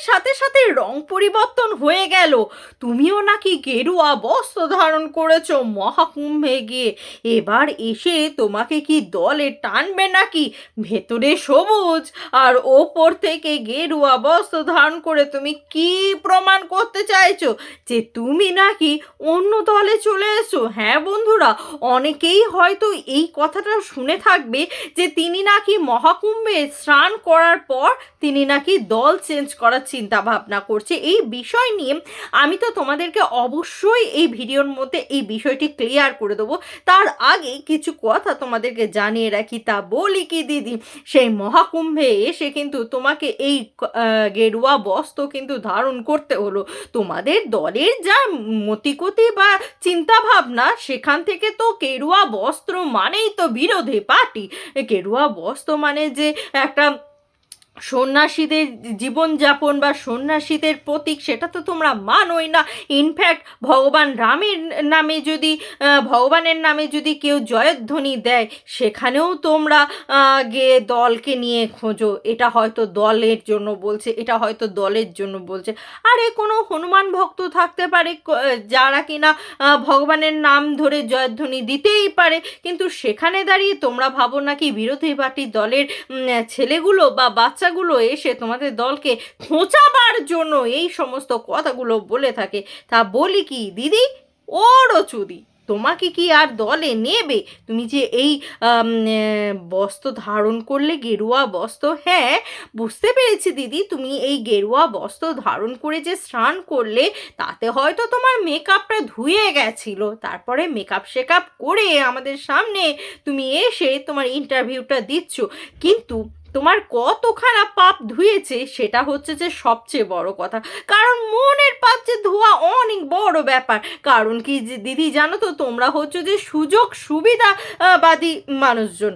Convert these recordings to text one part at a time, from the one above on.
wish সাথে সাথে রং পরিবর্তন হয়ে গেল। তুমিও নাকি গেরুয়া বস্ত্র ধারণ করেছ মহাকুম্ভে গিয়ে। এবার এসে তোমাকে কি দলে টানবে নাকি? ভেতরে সবুজ আর ওপর থেকে গেরুয়া বস্ত্র ধারণ করে তুমি কি প্রমাণ করতে চাইছো? যে তুমি নাকি অন্য দলে চলে এসো। হ্যাঁ বন্ধুরা, অনেকেই হয়তো এই কথাটা শুনে থাকবে যে তিনি নাকি মহাকুম্ভে স্নান করার পর তিনি নাকি দল চেঞ্জ করার চিন্তা ভাবনা করছে। এই বিষয় নিয়ে আমি তো তোমাদেরকে অবশ্যই এই ভিডিওর মধ্যে এই বিষয়টি ক্লিয়ার করে দেবো। তার আগে কিছু কথা তোমাদেরকে জানিয়ে রাখি, তা বলি কি দিদি, সেই মহাকুম্ভে এসে কিন্তু তোমাকে এই গেরুয়া বস্ত্র কিন্তু ধারণ করতে হলো। তোমাদের দলের যা মতিগতি বা চিন্তা ভাবনা সেখান থেকে তো গেরুয়া বস্ত্র মানেই তো বিরোধী পার্টি। গেরুয়া বস্ত্র মানে যে একটা সন্ন্যাসীদের জীবনযাপন বা সন্ন্যাসীদের প্রতীক সেটা তো তোমরা মানোই না। ইনফ্যাক্ট ভগবান রামের নামে যদি ভগবানের নামে যদি কেউ জয়ধ্বনি দেয়, সেখানেও তোমরা গিয়ে দলকে নিয়ে খোঁজো। এটা হয়তো দলের জন্য বলছে, এটা হয়তো দলের জন্য বলছে। আরে, কোনো হনুমান ভক্ত থাকতে পারে যারা কিনা ভগবানের নাম ধরে জয়ধ্বনি দিতেই পারে। কিন্তু সেখানে দাঁড়িয়ে তোমরা ভাবো নাকি বিরোধী পার্টির দলের ছেলেগুলো বা বাচ্চাগুলো এসে তোমাদের দলকে খোঁচাবার জন্য এই সমস্ত কথাগুলো বলে থাকে। তা বলি কি, দিদি? ওরও চুদি তোমাকে কি আর দলে নেবে? তুমি যে এই বস্ত্র ধারণ করলে গেরুয়া বস্ত্র? হ্যাঁ বুঝতে পেরেছি দিদি, তুমি এই গেরুয়া বস্ত্র ধারণ করে যে স্নান করলে, তাতে হয়তো তোমার মেকআপটা ধুয়ে গেছিল। তারপরে মেকআপ শেকআপ করে আমাদের সামনে তুমি এসে তোমার ইন্টারভিউটা দিচ্ছ। কিন্তু তোমার কতখানা পাপ ধুয়েছে সেটা হচ্ছে যে সবচেয়ে বড় কথা। কারণ মনের পাপ যে ধোয়া অনেক বড় ব্যাপার। কারণ কি দিদি জানো তো, তোমরা হচ্ছে যে সুযোগ সুবিধাবাদী বাদী মানুষজন।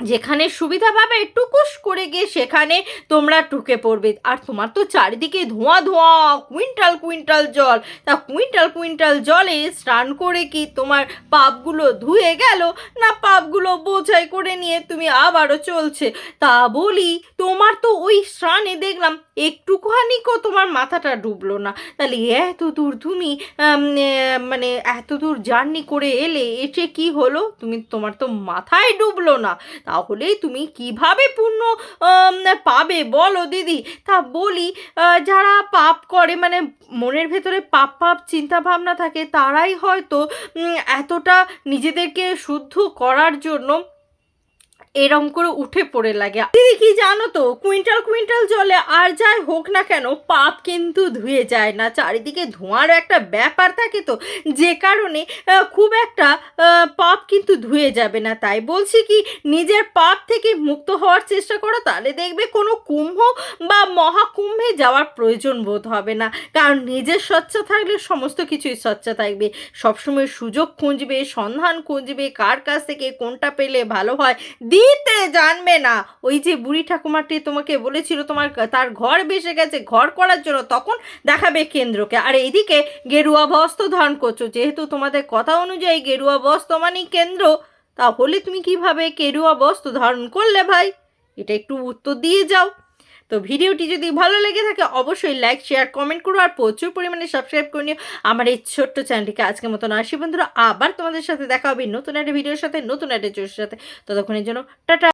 যেখানে সুবিধা পাবে, টুকুস করে গিয়ে সেখানে তোমরা টুকে পড়বে। আর তোমার তো চারিদিকে ধোঁয়া ধোঁয়া, কুইন্টাল কুইন্টাল জল। তা কুইন্টাল কুইন্টাল জলে স্নান করে কি তোমার পাপগুলো ধুয়ে গেল? না পাপগুলো বোঝাই করে নিয়ে তুমি আবারও চলছে। তা বলি, তোমার তো ওই স্নানে দেখলাম একটুখানিকও তোমার মাথাটা ডুবলো না। তাহলে এত দূর তুমি মানে এত দূর জার্নি করে এলে এসে কি হলো? তুমি তোমার তো মাথায় ডুবলো না। তাহলে তুমি কীভাবে আম, পাবে বলো দিদি? তা বলি যারা পাপ করে মানে মনের ভেতরে পাপ পাপ চিন্তা ভাবনা থাকে তারাই হয়তো এতটা নিজেদেরকে শুদ্ধ করার জন্য এরম করে উঠে পড়ে লাগে। দিদি, কি জানো তো? কুইন্টাল কুইন্টাল জলে আর যাই হোক না কেন, পাপ কিন্তু ধুয়ে যায় না। চারিদিকে ধোঁয়ার একটা ব্যাপার থাকে তো, যে কারণে খুব একটা পাপ কিন্তু ধুয়ে যাবে না। তাই বলছি কি, নিজের পাপ থেকে মুক্ত হওয়ার চেষ্টা করো, তাহলে দেখবে কোনো কুম্ভ বা মহাকুম্ভে যাওয়ার প্রয়োজন বোধ হবে না। কারণ নিজের স্বচ্ছ থাকলে সমস্ত কিছুই স্বচ্ছ থাকবে। সবসময় সুযোগ খুঁজবে, সন্ধান খুঁজবে, কার কাছ থেকে কোনটা পেলে ভালো হয়। দিতে জানবে না। ওই যে বুড়ি ঠাকুমাটি তোমাকে বলেছিল তোমার তার ঘর বেসে গেছে, ঘর করার জন্য তখন দেখাবে কেন্দ্রকে। আর এইদিকে গেরুয়া বস্ত্র ধারণ করছ, যেহেতু তোমাদের কথা অনুযায়ী গেরুয়া বস্ত্র মানে কেন্দ্র, তাহলে তুমি কীভাবে গেরুয়া বস্ত্র ধারণ করলে ভাই? এটা একটু উত্তর দিয়ে যাও। তো ভিডিওটি যদি ভালো লেগে থাকে, অবশ্যই লাইক শেয়ার কমেন্ট করো আর প্রচুর পরিমাণে সাবস্ক্রাইব করে নিও। আমার এই ছোট্ট চ্যানেলটিকে আজকের মতন আসি বন্ধুরা, আবার তোমাদের সাথে দেখা হবে নতুন একটা ভিডিওর সাথে, নতুন একটা জোর সাথে। ততক্ষণের জন্য, টাটা!